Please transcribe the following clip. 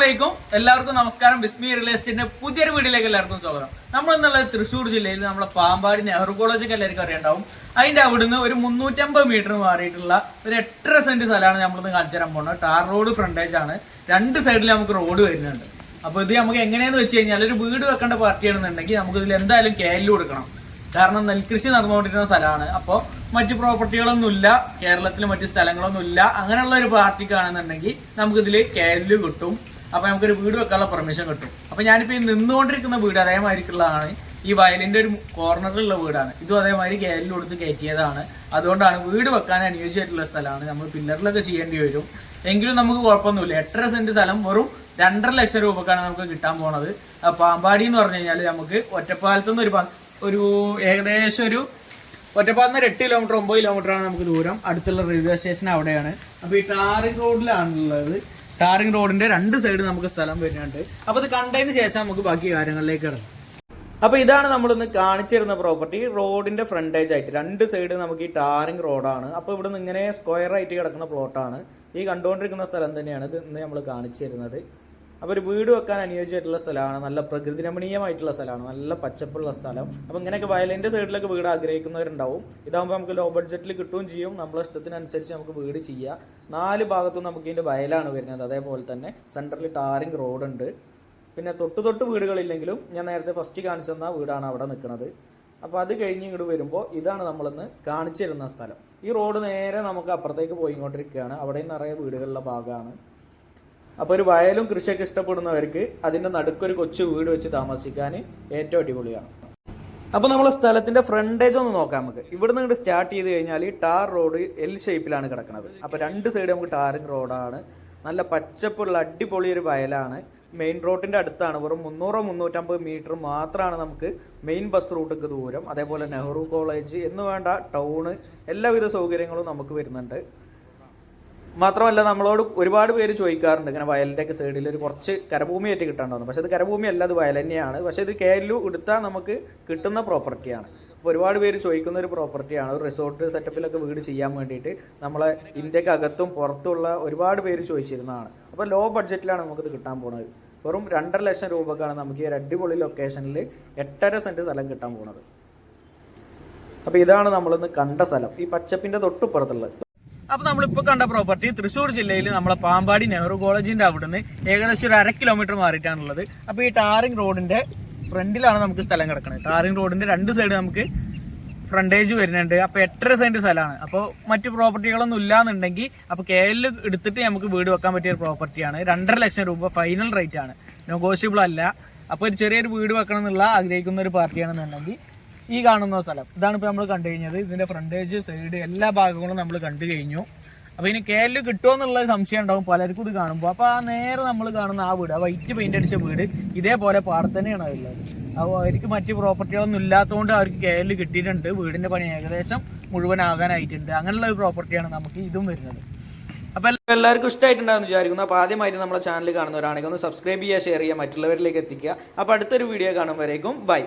അലൈക്കും എല്ലാവർക്കും നമസ്കാരം. ബിസ്മി റിയൽ എസ്റ്റേറ്റിന്റെ പുതിയൊരു വീഡിയോയിലേക്ക് എല്ലാവർക്കും സ്വാഗതം. നമ്മൾ എന്നുള്ളത് തൃശ്ശൂർ ജില്ലയിൽ നമ്മളെ പാമ്പാടി നെഹ്റു കോളേജൊക്കെ എല്ലാവർക്കും അറിയണ്ടാവും. അതിന്റെ അവിടുന്ന് ഒരു മുന്നൂറ്റമ്പത് മീറ്റർ മാറിയിട്ടുള്ള ഒരു എട്ടര സെന്റ് സ്ഥലമാണ് നമ്മളിന്ന് കാണിച്ചു തരാൻ പോകുന്നത്. ടാർ റോഡ് ഫ്രണ്ടേജ് ആണ്. രണ്ട് സൈഡിൽ നമുക്ക് റോഡ് വരുന്നുണ്ട്. അപ്പൊ ഇത് നമുക്ക് എങ്ങനെയാന്ന് വെച്ച് കഴിഞ്ഞാൽ ഒരു വീട് വെക്കേണ്ട പാർട്ടിയാണെന്നുണ്ടെങ്കിൽ നമുക്ക് ഇതിൽ എന്തായാലും കേരള കൊടുക്കണം. കാരണം നെൽകൃഷി നടന്നുകൊണ്ടിരുന്ന സ്ഥലമാണ്. അപ്പോൾ മറ്റു പ്രോപ്പർട്ടികളൊന്നുമില്ല. കേരളത്തിൽ മറ്റു സ്ഥലങ്ങളൊന്നുമില്ല. അങ്ങനെയുള്ള ഒരു പാർട്ടിക്കാണെന്നുണ്ടെങ്കിൽ നമുക്കിതിൽ കേരള കിട്ടും. അപ്പൊ നമുക്കൊരു വീട് വെക്കാനുള്ള പെർമിഷൻ കിട്ടും. അപ്പൊ ഞാനിപ്പോ ഈ നിന്നുകൊണ്ടിരിക്കുന്ന വീട് അതേമാതിരിക്കുള്ളതാണ്. ഈ വയലിന്റെ ഒരു കോർണറിലുള്ള വീടാണ്. ഇതും അതേമാതിരി കേരള കൊടുത്ത് കയറ്റിയതാണ്. അതുകൊണ്ടാണ് വീട് വെക്കാൻ അനുയോജ്യമായിട്ടുള്ള സ്ഥലമാണ്. നമ്മൾ പില്ലറിലൊക്കെ ചെയ്യേണ്ടി വരും. എങ്കിലും നമുക്ക് കുഴപ്പമൊന്നുമില്ല. എട്ടര സെന്റ് സ്ഥലം വെറും രണ്ടര ലക്ഷം രൂപക്കാണ് നമുക്ക് കിട്ടാൻ പോണത്. പാമ്പാടി എന്ന് പറഞ്ഞു കഴിഞ്ഞാൽ നമുക്ക് ഒറ്റപ്പാലത്തുനിന്ന് ഒരു ഒരു ഏകദേശം ഒരു ഒറ്റപ്പാടുന്ന എട്ട് കിലോമീറ്റർ ഒമ്പത് കിലോമീറ്റർ ആണ് നമുക്ക് ദൂരം. അടുത്തുള്ള റെയിൽവേ സ്റ്റേഷൻ അവിടെയാണ്. അപ്പോൾ ഈ ടാറിംഗ് റോഡിലാണുള്ളത് ടാറിംഗ് റോഡിന്റെ രണ്ട് സൈഡ് നമുക്ക് സ്ഥലം വരുന്നുണ്ട്. അപ്പോൾ ഇത് കണ്ടതിന് ശേഷം നമുക്ക് ബാക്കി കാര്യങ്ങളിലേക്ക് ഇറങ്ങാം അപ്പോൾ ഇതാണ് നമ്മളിന്ന് കാണിച്ചിരുന്ന പ്രോപ്പർട്ടി റോഡിന്റെ ഫ്രണ്ടേജ് ആയിട്ട് രണ്ട് സൈഡ് നമുക്ക് ഈ ടാറിംഗ് റോഡാണ് അപ്പോൾ ഇവിടെ നിന്ന് ഇങ്ങനെ സ്ക്വയർ ആയിട്ട് കിടക്കുന്ന പ്ലോട്ടാണ് ഈ കണ്ടുകൊണ്ടിരിക്കുന്ന സ്ഥലം തന്നെയാണ് ഇത് ഇന്ന് നമ്മൾ കാണിച്ചു തരുന്നത് അപ്പോൾ ഒരു വീട് വെക്കാൻ അനുയോജ്യമായിട്ടുള്ള സ്ഥലമാണ് നല്ല പ്രകൃതി രമണീയമായിട്ടുള്ള സ്ഥലമാണ് നല്ല പച്ചപ്പുള്ള സ്ഥലം. അപ്പോൾ ഇങ്ങനെയൊക്കെ വയലിന്റെ സൈഡിലൊക്കെ വീട് ആഗ്രഹിക്കുന്നവരുണ്ടാവും. ഇതാകുമ്പോൾ നമുക്ക് ലോ ബഡ്ജറ്റിൽ കിട്ടുകയും ചെയ്യും. നമ്മളെ ഇഷ്ടത്തിനനുസരിച്ച് നമുക്ക് വീട് ചെയ്യാം. നാല് ഭാഗത്തും നമുക്ക് ഇതിന്റെ വയലാണ് വരുന്നത്. അതേപോലെ തന്നെ സെന്ററിൽ ടാറിംഗ് റോഡുണ്ട്. പിന്നെ തൊട്ട് തൊട്ട് വീടുകളില്ലെങ്കിലും ഞാൻ നേരത്തെ ഫസ്റ്റ് കാണിച്ചു തന്ന വീടാണ് അവിടെ നിൽക്കുന്നത് അപ്പോൾ അത് കഴിഞ്ഞ് ഇങ്ങോട്ട് വരുമ്പോൾ ഇതാണ് നമ്മളിന്ന് കാണിച്ചിരുന്ന സ്ഥലം. ഈ റോഡ് നേരെ നമുക്ക് അപ്പുറത്തേക്ക് പോയിക്കൊണ്ടിരിക്കുകയാണ് അവിടെയും നിറയെ വീടുകളുള്ള ഭാഗമാണ്. അപ്പോൾ ഒരു വയലും കൃഷിയൊക്കെ ഇഷ്ടപ്പെടുന്നവർക്ക് അതിന്റെ നടുക്കൊരു കൊച്ചു വീട് വെച്ച് താമസിക്കാൻ ഏറ്റവും അടിപൊളിയാണ്. അപ്പോൾ നമ്മൾ സ്ഥലത്തിന്റെ ഫ്രണ്ടേജ് ഒന്ന് നോക്കാം നമുക്ക്. ഇവിടുന്ന് ഇങ്ങോട്ട് സ്റ്റാർട്ട് ചെയ്ത് കഴിഞ്ഞാൽ ടാർ റോഡ് എൽ ഷേപ്പിലാണ് കിടക്കുന്നത് അപ്പോൾ രണ്ട് സൈഡ് നമുക്ക് ടാറിങ് റോഡാണ് നല്ല പച്ചപ്പുള്ള അടിപൊളി ഒരു വയലാണ്. മെയിൻ റോഡിന്റെ അടുത്താണ്. വെറും മുന്നൂറോ മുന്നൂറ്റമ്പത് മീറ്റർ മാത്രമാണ് നമുക്ക് മെയിൻ ബസ് റൂട്ടിക്ക് ദൂരം. അതേപോലെ നെഹ്റു കോളേജ് എന്ന് വേണ്ട ടൗണ് എല്ലാവിധ സൗകര്യങ്ങളും നമുക്ക് വരുന്നുണ്ട്. മാത്രമല്ല നമ്മളോട് ഒരുപാട് പേര് ചോദിക്കാറുണ്ട് ഇങ്ങനെ വയലിന്റെ ഒക്കെ സൈഡിൽ ഒരു കുറച്ച് കരഭൂമിയായിട്ട് കിട്ടാണ്ടാവുന്നു പക്ഷേ അത് കരഭൂമി അല്ല അത് വയൽ തന്നെയാണ്. പക്ഷേ ഇത് കേരളു എടുത്താൽ നമുക്ക് കിട്ടുന്ന പ്രോപ്പർട്ടിയാണ് അപ്പോൾ ഒരുപാട് പേര് ചോദിക്കുന്ന ഒരു പ്രോപ്പർട്ടിയാണ് ഒരു റിസോർട്ട് സെറ്റപ്പിലൊക്കെ വീട് ചെയ്യാൻ വേണ്ടിയിട്ട് നമ്മളെ ഇന്ത്യക്കകത്തും പുറത്തുള്ള ഒരുപാട് പേര് ചോദിച്ചിരുന്നതാണ്. അപ്പോൾ ലോ ബഡ്ജറ്റിലാണ് നമുക്കിത് കിട്ടാൻ പോകുന്നത് വെറും രണ്ടര ലക്ഷം രൂപക്കാണ് നമുക്ക് ഈ ഒരു അടിപൊളി ലൊക്കേഷനിൽ എട്ടര സെന്റ് സ്ഥലം കിട്ടാൻ പോകുന്നത് അപ്പോൾ ഇതാണ് നമ്മളിന്ന് കണ്ട സ്ഥലം. ഈ പച്ചപ്പിന്റെ തൊട്ടുപുറത്തുള്ളത് അപ്പൊ നമ്മളിപ്പോ കണ്ട പ്രോപ്പർട്ടി തൃശ്ശൂർ ജില്ലയിൽ നമ്മളെ പാമ്പാടി നെഹ്റു കോളേജിന്റെ നിന്ന് ഏകദേശം ഒരു അര കിലോമീറ്റർ മാറിയിട്ടാണുള്ളത്. അപ്പോൾ ഈ ടാറിംഗ് റോഡിന്റെ ഫ്രണ്ടിലാണ് നമുക്ക് സ്ഥലം കിടക്കുന്നത് ടാറിംഗ് റോഡിന്റെ രണ്ട് സൈഡ് നമുക്ക് ഫ്രണ്ടേജ് വരുന്നുണ്ട്. അപ്പോൾ എട്ടര സെന്റ് സ്ഥലമാണ്. അപ്പോൾ മറ്റു പ്രോപ്പർട്ടികളൊന്നും ഇല്ലാന്നുണ്ടെങ്കിൽ അപ്പോൾ കെ എല്ലിൽ എടുത്തിട്ട് നമുക്ക് വീട് വെക്കാൻ പറ്റിയ ഒരു പ്രോപ്പർട്ടിയാണ് രണ്ടര ലക്ഷം രൂപ ഫൈനൽ റേറ്റ് ആണ്. നെഗോഷ്യബിൾ അല്ല. അപ്പോൾ ഒരു ചെറിയൊരു വീട് വെക്കണം എന്നുള്ള ആഗ്രഹിക്കുന്ന ഒരു പാർട്ടിയാണെന്നുണ്ടെങ്കിൽ ഈ കാണുന്ന സ്ഥലം. ഇതാണ് ഇപ്പോൾ നമ്മൾ കണ്ടു കഴിഞ്ഞത്. ഇതിന്റെ ഫ്രണ്ടേജ് സൈഡ് എല്ലാ ഭാഗങ്ങളും നമ്മൾ കണ്ടു കഴിഞ്ഞു. അപ്പോൾ ഇനി കേരള കിട്ടുമോ എന്നുള്ള സംശയം ഉണ്ടാവും. പലർക്കും ഇത് കാണുമ്പോൾ അപ്പോൾ ആ നേരെ നമ്മൾ കാണുന്ന ആ വീട് ആ വൈറ്റ് പെയിന്റ് അടിച്ച വീട് ഇതേപോലെ പാടത്ത് തന്നെയാണ് ഉള്ളത്. അപ്പോൾ അവർക്ക് മറ്റ് പ്രോപ്പർട്ടികളൊന്നും ഇല്ലാത്തതുകൊണ്ട് അവർക്ക് കേരള കിട്ടിയിട്ടുണ്ട്. വീടിന്റെ പണി ഏകദേശം മുഴുവനാകാനായിട്ടുണ്ട് അങ്ങനെയുള്ള ഒരു പ്രോപ്പർട്ടിയാണ് നമുക്ക് ഇതും വരുന്നത്. അപ്പോൾ എല്ലാവർക്കും ഇഷ്ടമായിട്ടുണ്ടാകുമെന്ന് വിചാരിക്കുന്നു. അപ്പോൾ ആദ്യമായിട്ട് നമ്മുടെ ചാനൽ കാണുന്നവരാണെങ്കിൽ ഒന്ന് സബ്സ്ക്രൈബ് ചെയ്യുക ഷെയർ ചെയ്യുക മറ്റുള്ളവരിലേക്ക് എത്തിക്കുക. അപ്പോൾ അടുത്തൊരു വീഡിയോ കാണുമ്പോഴേക്കും ബൈ